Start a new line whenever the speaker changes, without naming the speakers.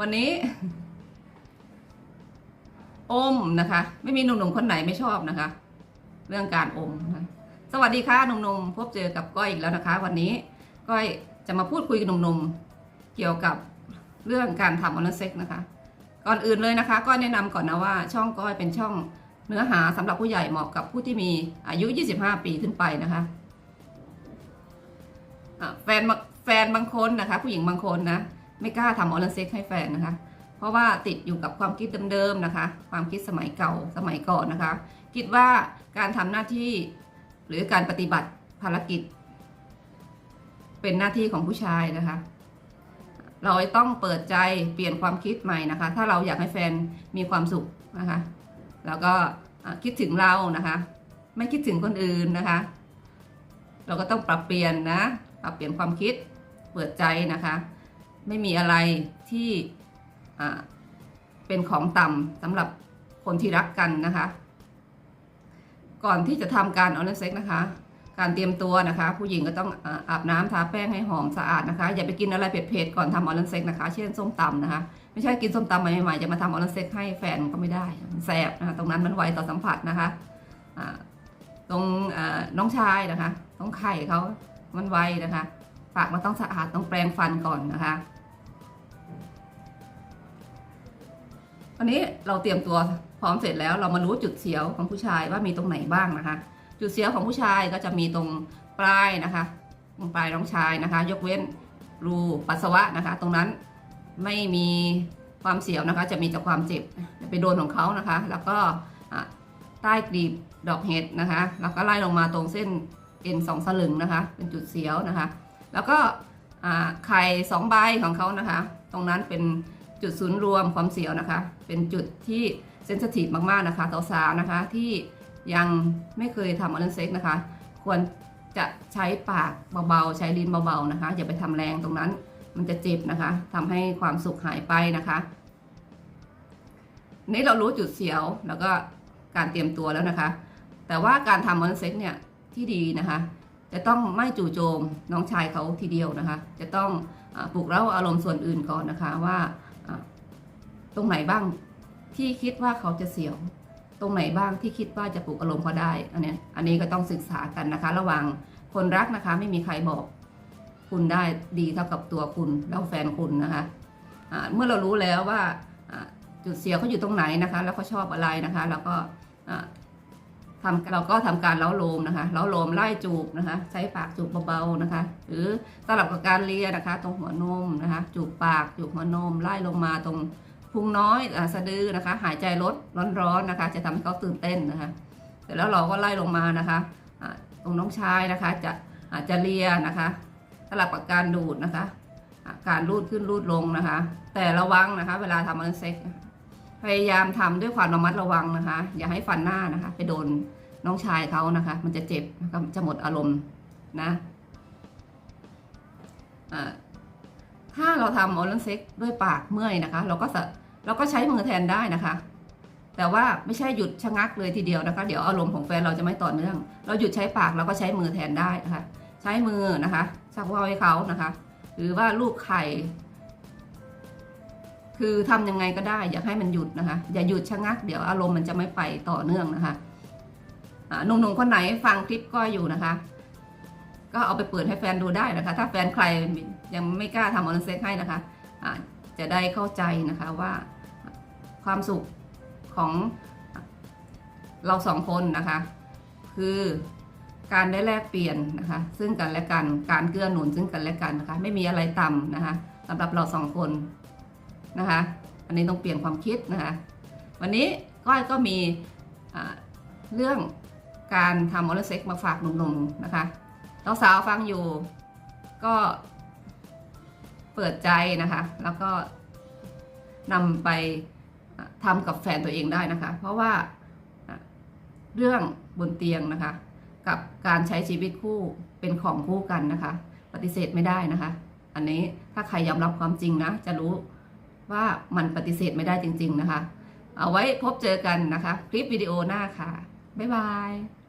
วันนี้ อมนะคะ ไม่มีหนุ่มๆคนไหนไม่ชอบนะคะ เรื่องการอมนะสวัสดีค่ะหนุ่มๆพบเจอกับก้อยอีกแล้วนะคะ วันนี้ก้อยจะมาพูดคุยกับหนุ่มๆเกี่ยวกับเรื่องการทำออนไลน์เซ็กนะคะ ก่อนอื่นเลยนะคะก้อยแนะนำก่อนนะว่า ช่องก้อยเป็นช่องเนื้อหาสำหรับผู้ใหญ่เหมาะกับผู้ที่มีอายุ 25 ปีขึ้นไปนะคะแฟนแฟนบางคนนะคะ ผู้หญิงบางคนนะ ไม่กล้าทำออนไลน์เซ็กให้แฟนนะคะ เพราะว่าติดอยู่กับความคิดเดิมๆนะคะ ความคิดสมัยเก่าสมัยก่อนนะคะ คิดว่าการทำหน้าที่หรือการปฏิบัติภารกิจ เป็นหน้าที่ของผู้ชายนะคะ เราต้องเปิดใจเปลี่ยนความคิดใหม่นะคะ ถ้าเราอยากให้แฟนมีความสุขนะคะ แล้วก็คิดถึงเรานะคะ ไม่คิดถึงคนอื่นนะคะ เราก็ต้องปรับเปลี่ยนนะ ปรับเปลี่ยนความคิดเปิดใจนะคะ ไม่มีอะไรที่เป็นของต่ำสำหรับคนที่รักกันนะคะ ก่อนที่จะทำการออนไลน์เซ็กนะคะ การเตรียมตัวนะคะ ผู้หญิงก็ต้องอาบน้ำทาแป้งให้หอมสะอาดนะคะ อย่าไปกินอะไรเผ็ดๆก่อนทำออนไลน์เซ็กนะคะ เช่นส้มตำนะคะ ไม่ใช่กินส้มตำใหม่ๆจะมาทำออนไลน์เซ็กให้แฟนก็ไม่ได้แสบนะคะตรงนั้นมันไวต่อสัมผัสนะคะตรงอ่าน้องชายนะคะตรงไข่เขามันไวนะคะ ปากมันต้องสะอาดต้องแปรงฟันก่อนนะคะ วันนี้เราเตรียมตัวพร้อมเสร็จแล้วเรามารู้จุดเสียวของผู้ชายว่ามีตรงไหนบ้างนะคะ จุดเสียวของผู้ชายก็จะมีตรงปลายนะคะตรงปลายน้องชายนะคะ ยกเว้นรูปัสสาวะนะคะ ตรงนั้นไม่มีความเสียวนะคะ จะมีแต่ความเจ็บไปโดนของเขานะคะ แล้วก็ใต้กลีบดอกเห็ดนะคะ แล้วก็ไล่ลงมาตรงเส้นเอ็นสองสลึงนะคะ เป็นจุดเสียวนะคะ แล้วก็ไข่สองใบของเขานะคะ ตรงนั้นเป็น จุดศูนย์รวมความเสียวนะคะ เป็นจุดที่เซนซิทีฟมากๆนะคะสาวๆนะคะที่ยังไม่เคยทำออนไลเซ็กนะคะ ควรจะใช้ปากเบาๆ ใช้ลิ้นเบาๆนะคะ อย่าไปทำแรงตรงนั้น มันจะเจ็บนะคะทำให้ความสุขหายไปนะคะนี่เรารู้จุดเสียวแล้วก็การเตรียมตัวแล้วนะคะ แต่ว่าการทำออนไลเซ็กเนี่ยที่ดีนะคะ จะต้องไม่จู่โจมน้องชายเขาทีเดียวนะคะ จะต้องปลุกเร้าอารมณ์ส่วนอื่นก่อนนะคะว่า ตรงไหนบ้างที่คิดว่าเขาจะเสียว ตรงไหนบ้างที่คิดว่าจะปลุกอารมณ์เขาได้ อันนี้อันนี้ก็ต้องศึกษากันนะคะ ระหว่างคนรักนะคะ ไม่มีใครบอก คุณได้ดีเท่ากับตัวคุณแล้วแฟนคุณนะคะะเมื่อเรารู้แล้วว่าจุดเสียเขาอยู่ตรงไหนนะคะ แล้วเขาชอบอะไรนะคะ แล้วก็ ทำเราก็ทำการเล้าโลมนะคะเล้าโลมไล่จูบนะคะ ใช้ปากจูบเบาๆนะคะ หรือสลับกับการเลียนะคะ ตรงหัวนมนะคะ จูบปากจูบหัวนมไล่ลงมาตรงพุงน้อยอสะดือนะคะ หายใจลดร้อนๆนะคะ จะทำให้เขาตื่นเต้นนะคะเสร็จแล้วเราก็ไล่ลงมานะคะตรงน้องชายนะคะ จะอาจจะเลียนะคะสลับกับการดูดนะคะ การรูดขึ้นรูดลงนะคะ แต่ระวังนะคะ เวลาทำอันเซ็ก พยายามทำด้วยความระมัดระวังนะคะ อย่าให้ฟันหน้านะคะ ไปโดนน้องชายเขานะคะ มันจะเจ็บนะคะจะหมดอารมณ์นะถ้าเราทำออลเซ็กด้วยปากเมื่อยนะคะ เราก็สะเราก็ใช้มือแทนได้นะคะ แต่ว่าไม่ใช่หยุดชะงักเลยทีเดียวนะคะ เดี๋ยวอารมณ์ของแฟนเราจะไม่ต่อเนื่อง เราหยุดใช้ปากเราก็ใช้มือแทนได้นะคะ ใช้มือนะคะชักว่าให้เขานะคะ หรือว่าลูกไข่ คือทำยังไงก็ได้ อย่าให้มันหยุดนะคะ อย่าหยุดชะงักเดี๋ยวอารมณ์มันจะไม่ไปต่อเนื่องนะคะหนุ่มๆคนไหนฟังคลิปก็อยู่นะคะ ก็เอาไปเปิดให้แฟนดูได้นะคะ ถ้าแฟนใครยังไม่กล้าทำออนเซ็กให้นะคะอ่าจะได้เข้าใจนะคะว่าความสุขของเราสองคนนะคะ คือการได้แลกเปลี่ยนนะคะ ซึ่งกันและกันการเกื้อหนุนซึ่งกันและกันนะคะ ไม่มีอะไรต่ำนะคะสำหรับเราสองคน นะคะ อันนี้ต้องเปลี่ยนความคิดนะคะ วันนี้ก้อยก็มีเรื่องการทำออร์เซ็กมาฝากหนุ่มๆนะคะสาวๆฟังอยู่ก็เปิดใจนะคะ แล้วก็นำไปทำกับแฟนตัวเองได้นะคะ เพราะว่าเรื่องบนเตียงนะคะ กับการใช้ชีวิตคู่เป็นของคู่กันนะคะ ปฏิเสธไม่ได้นะคะ อันนี้ถ้าใครยอมรับความจริงนะ จะรู้ ว่ามันปฏิเสธไม่ได้จริง ๆ นะคะ เอาไว้พบเจอกันนะคะ คลิปวิดีโอหน้าค่ะ บ๊ายบาย